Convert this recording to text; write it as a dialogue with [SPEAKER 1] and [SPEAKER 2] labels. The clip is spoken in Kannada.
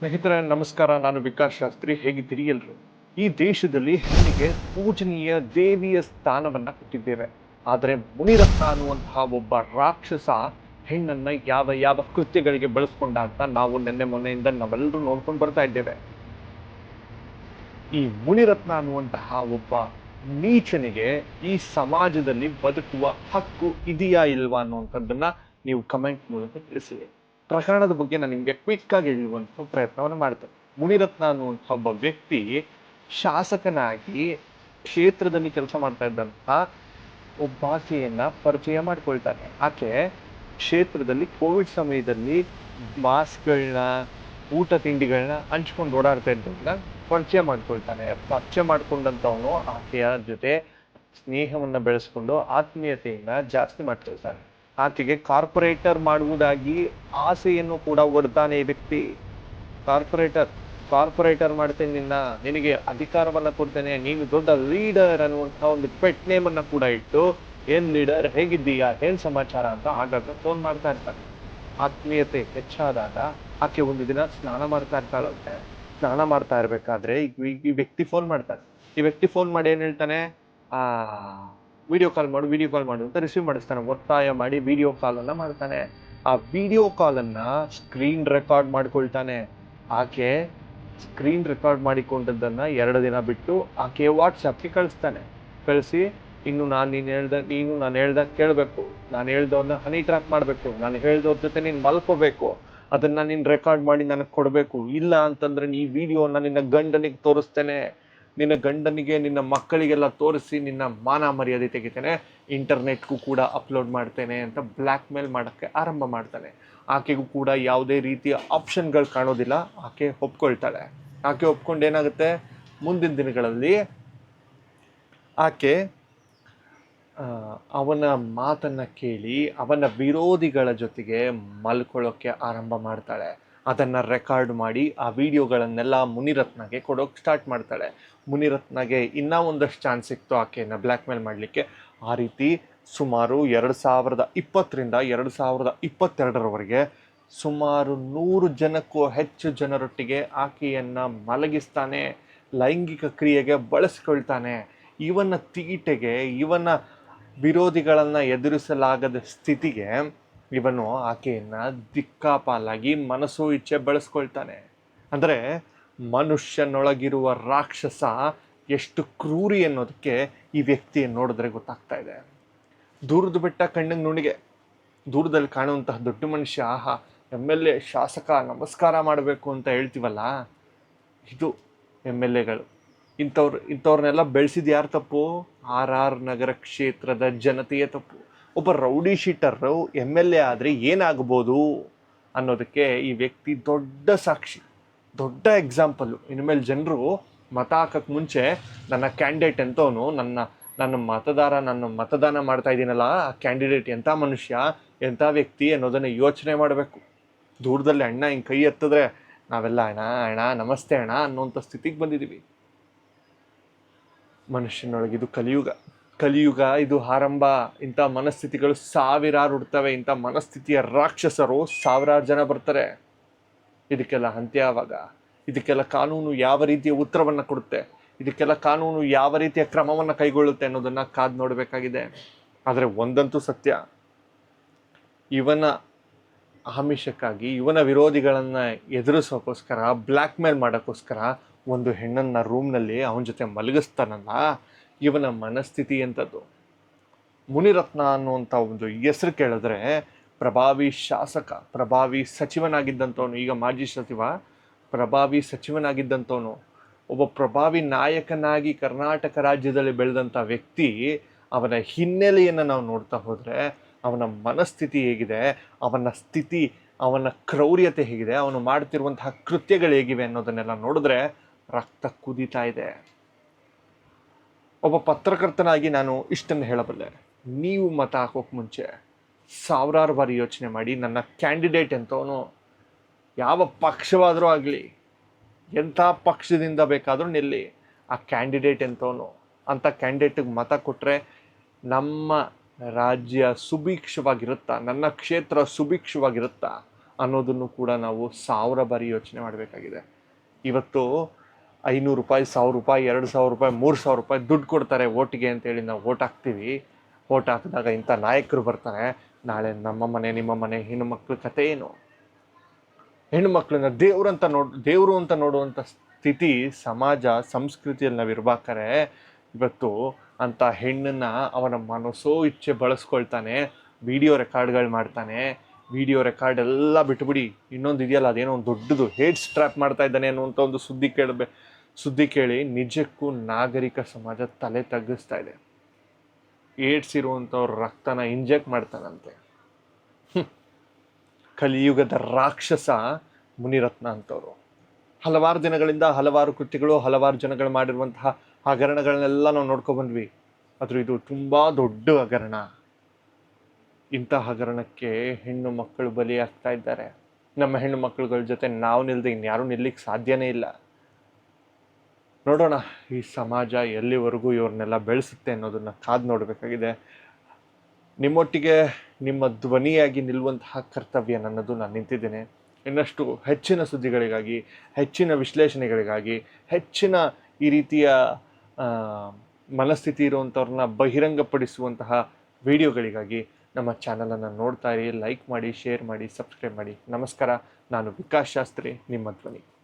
[SPEAKER 1] ಸ್ನೇಹಿತರೆ, ನಮಸ್ಕಾರ. ನಾನು ವಿಕಾಸ್ ಶಾಸ್ತ್ರಿ. ಹೇಗಿದ್ದೀರಿ ಎಲ್ರು? ಈ ದೇಶದಲ್ಲಿ ಹೆಣ್ಣಿಗೆ ಪೂಜನೀಯ ದೇವಿಯ ಸ್ಥಾನವನ್ನ ಕೊಟ್ಟಿದ್ದೇವೆ. ಆದರೆ ಮುನಿರತ್ನ ಅನ್ನುವಂತಹ ಒಬ್ಬ ರಾಕ್ಷಸ ಹೆಣ್ಣನ್ನ ಯಾವ ಯಾವ ಕೃತ್ಯಗಳಿಗೆ ಬಳಸ್ಕೊಂಡ ಅಂತ ನಾವು ನಿನ್ನೆ ಮೊನ್ನೆಯಿಂದ ನಾವೆಲ್ಲರೂ ನೋಡ್ಕೊಂಡು ಬರ್ತಾ ಇದ್ದೇವೆ. ಈ ಮುನಿರತ್ನ ಅನ್ನುವಂತಹ ಒಬ್ಬ ನೀಚನಿಗೆ ಈ ಸಮಾಜದಲ್ಲಿ ಬದುಕುವ ಹಕ್ಕು ಇದೆಯಾ ಇಲ್ವಾ ಅನ್ನುವಂಥದ್ದನ್ನ ನೀವು ಕಮೆಂಟ್ ಮೂಲಕ ತಿಳಿಸಿ. ಪ್ರಕರಣದ ಬಗ್ಗೆ ನಾನು ನಿಮಗೆ ಕ್ವಿಕ್ ಆಗಿ ಹೇಳುವಂಥ ಪ್ರಯತ್ನವನ್ನು ಮಾಡ್ತೇನೆ. ಮುನಿರತ್ನ ಅನ್ನುವಂಥ ಒಬ್ಬ ವ್ಯಕ್ತಿ ಶಾಸಕನಾಗಿ ಕ್ಷೇತ್ರದಲ್ಲಿ ಕೆಲಸ ಮಾಡ್ತಾ ಒಬ್ಬ ಒಬ್ಬಾಕೆಯನ್ನ ಪರಿಚಯ ಮಾಡ್ಕೊಳ್ತಾನೆ. ಆಕೆ ಕ್ಷೇತ್ರದಲ್ಲಿ ಕೋವಿಡ್ ಸಮಯದಲ್ಲಿ ಮಾಸ್ಕ್ಗಳನ್ನ ಊಟ ತಿಂಡಿಗಳನ್ನ ಹಂಚ್ಕೊಂಡು ಓಡಾಡ್ತಾ ಇದ್ದವ್ರನ್ನ ಪರಿಚಯ ಮಾಡ್ಕೊಳ್ತಾನೆ. ಪರಿಚಯ ಮಾಡ್ಕೊಂಡಂತವನು ಆಕೆಯ ಜೊತೆ ಸ್ನೇಹವನ್ನು ಬೆಳೆಸ್ಕೊಂಡು ಆತ್ಮೀಯತೆಯನ್ನ ಜಾಸ್ತಿ ಮಾಡ್ತಿರ್ತಾನೆ ಆಕೆಗೆ ಕಾರ್ಪೊರೇಟರ್ ಮಾಡುವುದಾಗಿ ಆಸೆಯನ್ನು ಕೂಡ ಒಡ್ತಾನೆ ವ್ಯಕ್ತಿ. ಕಾರ್ಪೊರೇಟರ್ ಕಾರ್ಪೊರೇಟರ್ ಮಾಡ್ತೇನೆ ನಿನ್ನ, ನಿನಗೆ ಅಧಿಕಾರವನ್ನ ಕೊಡ್ತೇನೆ. ನೀನು ದೊಡ್ಡ ಲೀಡರ್ ಅನ್ನುವಂಥ ಒಂದು ಪೆಟ್ ನೇಮ್ ಅನ್ನ ಕೂಡ ಇಟ್ಟು, ಏನ್ ಲೀಡರ್, ಹೇಗಿದ್ದೀಯಾ, ಏನ್ ಸಮಾಚಾರ ಅಂತ ಆಗಾಗ ಫೋನ್ ಮಾಡ್ತಾ ಇರ್ತಾನೆ ಆತ್ಮೀಯತೆ ಹೆಚ್ಚಾದಾಗ ಆಕೆ ಒಂದು ದಿನ ಸ್ನಾನ ಮಾಡ್ತಾ ಇರ್ತಾಳಂತೆ ಸ್ನಾನ ಮಾಡ್ತಾ ಇರ್ಬೇಕಾದ್ರೆ ಈ ವ್ಯಕ್ತಿ ಫೋನ್ ಮಾಡ್ತಾನೆ. ಈ ವ್ಯಕ್ತಿ ಫೋನ್ ಮಾಡಿ ಏನ್ ಹೇಳ್ತಾನೆ? ಆ ವಿಡಿಯೋ ಕಾಲ್ ಮಾಡು ವಿಡಿಯೋ ಕಾಲ್ ಮಾಡು ಅಂತ ರಿಸೀವ್ ಮಾಡಿಸ್ತಾನೆ. ಒತ್ತಾಯ ಮಾಡಿ ವಿಡಿಯೋ ಕಾಲ್ ಅನ್ನ ಮಾಡ್ತಾನೆ. ಆ ವಿಡಿಯೋ ಕಾಲನ್ನು ಸ್ಕ್ರೀನ್ ರೆಕಾರ್ಡ್ ಮಾಡ್ಕೊಳ್ತಾನೆ. ಆಕೆ ಸ್ಕ್ರೀನ್ ರೆಕಾರ್ಡ್ ಮಾಡಿಕೊಂಡದ್ದನ್ನು ಎರಡು ದಿನ ಬಿಟ್ಟು ಆಕೆ ವಾಟ್ಸಪ್ಗೆ ಕಳಿಸ್ತಾನೆ. ಕಳಿಸಿ, ಇನ್ನು ನಾನು ನೀನು ಹೇಳ್ದ, ನೀನು ನಾನು ಹೇಳ್ದಾಗ ಕೇಳಬೇಕು. ನಾನು ಹೇಳ್ದವ್ರನ್ನ ಹನಿ ಟ್ರ್ಯಾಕ್ ಮಾಡಬೇಕು. ನಾನು ಹೇಳ್ದವ್ರ ಜೊತೆ ನೀನು ಮಲ್ಕೋಬೇಕು. ಅದನ್ನ ನೀನು ರೆಕಾರ್ಡ್ ಮಾಡಿ ನನಗೆ ಕೊಡಬೇಕು. ಇಲ್ಲ ಅಂತಂದ್ರೆ ನೀ ವಿಡಿಯೋನ ನಿನ್ನ ಗಂಡನಿಗೆ ತೋರಿಸ್ತೇನೆ. ನಿನ್ನ ಗಂಡನಿಗೆ, ನಿನ್ನ ಮಕ್ಕಳಿಗೆಲ್ಲ ತೋರಿಸಿ ನಿನ್ನ ಮಾನ ಮರ್ಯಾದೆ ತೆಗಿತೇನೆ. ಇಂಟರ್ನೆಟ್ಗೂ ಕೂಡ ಅಪ್ಲೋಡ್ ಮಾಡ್ತೇನೆ ಅಂತ ಬ್ಲ್ಯಾಕ್ ಮೇಲ್ ಮಾಡೋಕ್ಕೆ ಆರಂಭ ಮಾಡ್ತಾನೆ. ಆಕೆಗೂ ಕೂಡ ಯಾವುದೇ ರೀತಿಯ ಆಪ್ಷನ್ಗಳು ಕಾಣೋದಿಲ್ಲ. ಆಕೆ ಒಪ್ಕೊಳ್ತಾಳೆ. ಆಕೆ ಒಪ್ಕೊಂಡು ಏನಾಗುತ್ತೆ? ಮುಂದಿನ ದಿನಗಳಲ್ಲಿ ಆಕೆ ಅವನ ಮಾತನ್ನ ಕೇಳಿ ಅವನ ವಿರೋಧಿಗಳ ಜೊತೆಗೆ ಮಲ್ಕೊಳ್ಳೋಕ್ಕೆ ಆರಂಭ ಮಾಡ್ತಾಳೆ. ಅದನ್ನ ರೆಕಾರ್ಡ್ ಮಾಡಿ ಆ ವಿಡಿಯೋಗಳನ್ನೆಲ್ಲ ಮುನಿರತ್ನಗೆ ಕೊಡೋಕೆ ಸ್ಟಾರ್ಟ್ ಮಾಡ್ತಾಳೆ. ಮುನಿರತ್ನಗೆ ಇನ್ನೂ ಒಂದಷ್ಟು ಚಾನ್ಸ್ ಸಿಕ್ತು ಆಕೆಯನ್ನು ಬ್ಲ್ಯಾಕ್ ಮೇಲ್ ಮಾಡಲಿಕ್ಕೆ. ಆ ರೀತಿ ಸುಮಾರು ಎರಡು ಸಾವಿರದ ಇಪ್ಪತ್ತರಿಂದ ಎರಡು ಸಾವಿರದ ಇಪ್ಪತ್ತೆರಡರವರೆಗೆ ಸುಮಾರು ನೂರು ಜನಕ್ಕೂ ಹೆಚ್ಚು ಜನರೊಟ್ಟಿಗೆ ಆಕೆಯನ್ನು ಮಲಗಿಸ್ತಾನೆ, ಲೈಂಗಿಕ ಕ್ರಿಯೆಗೆ ಬಳಸ್ಕೊಳ್ತಾನೆ. ಇವನ ತೀಟೆಗೆ ಇವನ ವಿರೋಧಿಗಳನ್ನು ಎದುರಿಸಲಾಗದ ಸ್ಥಿತಿಗೆ ಇವನು ಆಕೆಯನ್ನ ದಿಕ್ಕಾಪಾಲಾಗಿ ಮನಸ್ಸು ಇಚ್ಛೆ ಬಳಸ್ಕೊಳ್ತಾನೆ. ಅಂದ್ರೆ ಮನುಷ್ಯನೊಳಗಿರುವ ರಾಕ್ಷಸ ಎಷ್ಟು ಕ್ರೂರಿ ಅನ್ನೋದಕ್ಕೆ ಈ ವ್ಯಕ್ತಿಯನ್ನು ನೋಡಿದ್ರೆ ಗೊತ್ತಾಗ್ತಾ ಇದೆ. ದೂರದ ಬೆಟ್ಟ ಕಣ್ಣಿಗೆ ನುಣಿಗೆ ದೂರದಲ್ಲಿ ಕಾಣುವಂತಹ ದೊಡ್ಡ ಮನುಷ್ಯ, ಆಹಾ, ಎಂ ಎಲ್ ಎ, ಶಾಸಕ, ನಮಸ್ಕಾರ ಮಾಡಬೇಕು ಅಂತ ಹೇಳ್ತೀವಲ್ಲ? ಇದು ಎಂ ಎಲ್ ಎಗಳು. ಇಂಥವ್ರು ಇಂಥವ್ರನ್ನೆಲ್ಲ ಬೆಳೆಸಿದ ಯಾರು ತಪ್ಪು? ಆರ್ ಆರ್ ನಗರ ಕ್ಷೇತ್ರದ ಜನತೆಯೇ ತಪ್ಪು. ಒಬ್ಬ rowdy sheeter M L A ಆದರೆ ಏನಾಗ್ಬೋದು ಅನ್ನೋದಕ್ಕೆ ಈ ವ್ಯಕ್ತಿ ದೊಡ್ಡ ಸಾಕ್ಷಿ, ದೊಡ್ಡ ಎಕ್ಸಾಂಪಲ್ಲು ಇನ್ಮೇಲೆ ಜನರು ಮತ ಹಾಕಕ್ಕೆ ಮುಂಚೆ ನನ್ನ ಕ್ಯಾಂಡಿಡೇಟ್ ಎಂತವನು, ನನ್ನ ನನ್ನ ಮತದಾರ, ನನ್ನ ಮತದಾನ ಮಾಡ್ತಾ ಇದ್ದೀನಲ್ಲ, ಆ ಕ್ಯಾಂಡಿಡೇಟ್ ಎಂಥ ಮನುಷ್ಯ ಎಂಥ ವ್ಯಕ್ತಿ ಅನ್ನೋದನ್ನು ಯೋಚನೆ ಮಾಡಬೇಕು. ದೂರದಲ್ಲಿ ಅಣ್ಣ ಹಿಂಗೆ ಕೈ ಎತ್ತಿದ್ರೆ ನಾವೆಲ್ಲ, ಅಣ್ಣ ಅಣ್ಣ, ನಮಸ್ತೆ ಅಣ್ಣ ಅನ್ನೋಂಥ ಸ್ಥಿತಿಗೆ ಬಂದಿದ್ದೀವಿ. ಮನುಷ್ಯನೊಳಗೆ ಇದು ಕಲಿಯುಗ. ಕಲಿಯುಗ, ಇದು ಆರಂಭ, ಇಂಥ ಮನಸ್ಥಿತಿಗಳು ಸಾವಿರಾರು ಹುಡ್ತವೆ, ಇಂಥ ಮನಸ್ಥಿತಿಯ ರಾಕ್ಷಸರು ಸಾವಿರಾರು ಜನ ಬರ್ತಾರೆ. ಇದಕ್ಕೆಲ್ಲ ಅಂತ್ಯ ಆವಾಗ ಇದಕ್ಕೆಲ್ಲ ಕಾನೂನು ಯಾವ ರೀತಿಯ ಉತ್ತರವನ್ನು ಕೊಡುತ್ತೆ? ಇದಕ್ಕೆಲ್ಲ ಕಾನೂನು ಯಾವ ರೀತಿಯ ಕ್ರಮವನ್ನು ಕೈಗೊಳ್ಳುತ್ತೆ ಅನ್ನೋದನ್ನು ಕಾದು ನೋಡಬೇಕಾಗಿದೆ. ಆದರೆ ಒಂದಂತೂ ಸತ್ಯ. ಇವನ ಆಮಿಷಕ್ಕಾಗಿ, ಇವನ ವಿರೋಧಿಗಳನ್ನು ಎದುರಿಸೋಕ್ಕೋಸ್ಕರ ಬ್ಲ್ಯಾಕ್ ಮೇಲ್ ಮಾಡೋಕ್ಕೋಸ್ಕರ ಒಂದು ಹೆಣ್ಣನ್ನು ರೂಮ್ನಲ್ಲಿ ಅವನ ಜೊತೆ ಮಲಗಿಸ್ತಾನಲ್ಲ ಇವನ ಮನಸ್ಥಿತಿ ಎಂಥದ್ದು? ಮುನಿರತ್ನ ಅನ್ನುವಂಥ ಒಂದು ಹೆಸರು ಕೇಳಿದ್ರೆ ಪ್ರಭಾವಿ ಶಾಸಕ, ಪ್ರಭಾವಿ ಸಚಿವನಾಗಿದ್ದಂಥವನು, ಈಗ ಮಾಜಿ ಸಚಿವ, ಪ್ರಭಾವಿ ಸಚಿವನಾಗಿದ್ದಂಥವನು, ಒಬ್ಬ ಪ್ರಭಾವಿ ನಾಯಕನಾಗಿ ಕರ್ನಾಟಕ ರಾಜ್ಯದಲ್ಲಿ ಬೆಳೆದಂಥ ವ್ಯಕ್ತಿ, ಅವನ ಹಿನ್ನೆಲೆಯನ್ನು ನಾವು ನೋಡ್ತಾ ಹೋದರೆ ಅವನ ಮನಸ್ಥಿತಿ ಹೇಗಿದೆ, ಅವನ ಸ್ಥಿತಿ, ಅವನ ಕ್ರೌರ್ಯತೆ ಹೇಗಿದೆ, ಅವನು ಮಾಡ್ತಿರುವಂತಹ ಕೃತ್ಯಗಳು ಹೇಗಿವೆ ಅನ್ನೋದನ್ನೆಲ್ಲ ನೋಡಿದ್ರೆ ರಕ್ತ ಕುದೀತಾ ಇದೆ. ಒಬ್ಬ ಪತ್ರಕರ್ತನಾಗಿ ನಾನು ಇಷ್ಟನ್ನು ಹೇಳಬಲ್ಲೆ. ನೀವು ಮತ ಹಾಕೋಕೆ ಮುಂಚೆ ಸಾವಿರಾರು ಬಾರಿ ಯೋಚನೆ ಮಾಡಿ ನನ್ನ ಕ್ಯಾಂಡಿಡೇಟ್ ಎಂತವನು ಯಾವ ಪಕ್ಷವಾದರೂ ಆಗಲಿ, ಎಂಥ ಪಕ್ಷದಿಂದ ಬೇಕಾದರೂ ನಿಲ್ಲಿ, ಆ ಕ್ಯಾಂಡಿಡೇಟ್ ಎಂಥವನು ಅಂಥ ಕ್ಯಾಂಡಿಡೇಟಿಗೆ ಮತ ಕೊಟ್ಟರೆ ನಮ್ಮ ರಾಜ್ಯ ಸುಭಿಕ್ಷವಾಗಿರುತ್ತಾ, ನನ್ನ ಕ್ಷೇತ್ರ ಸುಭಿಕ್ಷವಾಗಿರುತ್ತಾ ಅನ್ನೋದನ್ನು ಕೂಡ ನಾವು ಸಾವಿರ ಬಾರಿ ಯೋಚನೆ ಮಾಡಬೇಕಾಗಿದೆ. ಇವತ್ತು ಐನೂರು ರೂಪಾಯಿ, ಸಾವಿರ ರೂಪಾಯಿ, ಎರಡು ಸಾವಿರ ರೂಪಾಯಿ, ಮೂರು ಸಾವಿರ ರೂಪಾಯಿ ದುಡ್ಡು ಕೊಡ್ತಾರೆ ಓಟಿಗೆ ಅಂತೇಳಿ ನಾವು ಓಟ್ ಹಾಕ್ತೀವಿ. ಓಟ್ ಹಾಕಿದಾಗ ಇಂಥ ನಾಯಕರು ಬರ್ತಾರೆ. ನಾಳೆ ನಮ್ಮ ಮನೆ, ನಿಮ್ಮ ಮನೆ, ಹೆಣ್ಣು ಮಕ್ಕಳ ಕತೆ ಏನು? ಹೆಣ್ಣು ಮಕ್ಕಳನ್ನ ದೇವ್ರಂತ ನೋಡ್, ದೇವರು ಅಂತ ನೋಡುವಂಥ ಸ್ಥಿತಿ ಸಮಾಜ, ಸಂಸ್ಕೃತಿಯಲ್ಲಿ ನಾವು ಇರ್ಬೇಕಾರೆ ಇವತ್ತು ಅಂಥ ಹೆಣ್ಣನ್ನು ಅವನ ಮನಸ್ಸೋ ಇಚ್ಛೆ ಬಳಸ್ಕೊಳ್ತಾನೆ, ವಿಡಿಯೋ ರೆಕಾರ್ಡ್ಗಳು ಮಾಡ್ತಾನೆ. ವಿಡಿಯೋ ರೆಕಾರ್ಡ್ ಎಲ್ಲ ಬಿಟ್ಬಿಡಿ. ಇನ್ನೊಂದು ಇದೆಯಲ್ಲ, ಅದೇನೋ ಒಂದು ದೊಡ್ಡದು ಹೇಡ್ ಸ್ಟ್ರ್ಯಾಪ್ ಮಾಡ್ತಾ ಇದ್ದಾನೆ ಅನ್ನುವಂಥ ಒಂದು ಸುದ್ದಿ ಕೇಳಬೇ ಸುದ್ದಿ ಕೇಳಿ ನಿಜಕ್ಕೂ ನಾಗರಿಕ ಸಮಾಜ ತಲೆ ತಗ್ಗಿಸ್ತಾ ಇದೆ. ಏಡ್ಸ್ ಇರುವಂಥವ್ರ ರಕ್ತನ ಇಂಜೆಕ್ಟ್ ಮಾಡ್ತಾನಂತೆ. ಕಲಿಯುಗದ ರಾಕ್ಷಸ ಮುನಿರತ್ನ ಅಂತವರು. ಹಲವಾರು ದಿನಗಳಿಂದ ಹಲವಾರು ಕೃತಿಗಳು ಹಲವಾರು ಜನಗಳು ಮಾಡಿರುವಂತಹ ಹಗರಣಗಳನ್ನೆಲ್ಲ ನಾವು ನೋಡ್ಕೊಬಂದ್ವಿ ಬಂದ್ವಿ ಆದ್ರೆ ಇದು ತುಂಬ ದೊಡ್ಡ ಹಗರಣ. ಇಂಥ ಹಗರಣಕ್ಕೆ ಹೆಣ್ಣು ಮಕ್ಕಳು ಬಲಿಯಾಗ್ತಾ ಇದ್ದಾರೆ. ನಮ್ಮ ಹೆಣ್ಣು ಮಕ್ಕಳುಗಳ ಜೊತೆ ನಾವು ನಿಲ್ಲದೆ ಇನ್ಯಾರೂ ನಿಲ್ಲಕ್ಕೆ ಸಾಧ್ಯನೇ ಇಲ್ಲ. ನೋಡೋಣ ಈ ಸಮಾಜ ಎಲ್ಲಿವರೆಗೂ ಇವ್ರನ್ನೆಲ್ಲ ಬೆಳೆಸುತ್ತೆ ಅನ್ನೋದನ್ನು ಕಾದು ನೋಡಬೇಕಾಗಿದೆ. ನಿಮ್ಮೊಟ್ಟಿಗೆ ನಿಮ್ಮ ಧ್ವನಿಯಾಗಿ ನಿಲ್ಲುವಂತಹ ಕರ್ತವ್ಯ ನನ್ನದು, ನಾನು ನಿಂತಿದ್ದೇನೆ. ಇನ್ನಷ್ಟು ಹೆಚ್ಚಿನ ಸುದ್ದಿಗಳಿಗಾಗಿ, ಹೆಚ್ಚಿನ ವಿಶ್ಲೇಷಣೆಗಳಿಗಾಗಿ, ಹೆಚ್ಚಿನ ಈ ರೀತಿಯ ಮನಸ್ಥಿತಿ ಇರುವಂಥವ್ರನ್ನ ಬಹಿರಂಗಪಡಿಸುವಂತಹ ವಿಡಿಯೋಗಳಿಗಾಗಿ ನಮ್ಮ ಚಾನಲನ್ನು ನೋಡ್ತಾ ಇರಿ. ಲೈಕ್ ಮಾಡಿ, ಶೇರ್ ಮಾಡಿ, ಸಬ್ಸ್ಕ್ರೈಬ್ ಮಾಡಿ. ನಮಸ್ಕಾರ. ನಾನು ವಿಕಾಸ್ ಶಾಸ್ತ್ರಿ, ನಿಮ್ಮ ಧ್ವನಿ.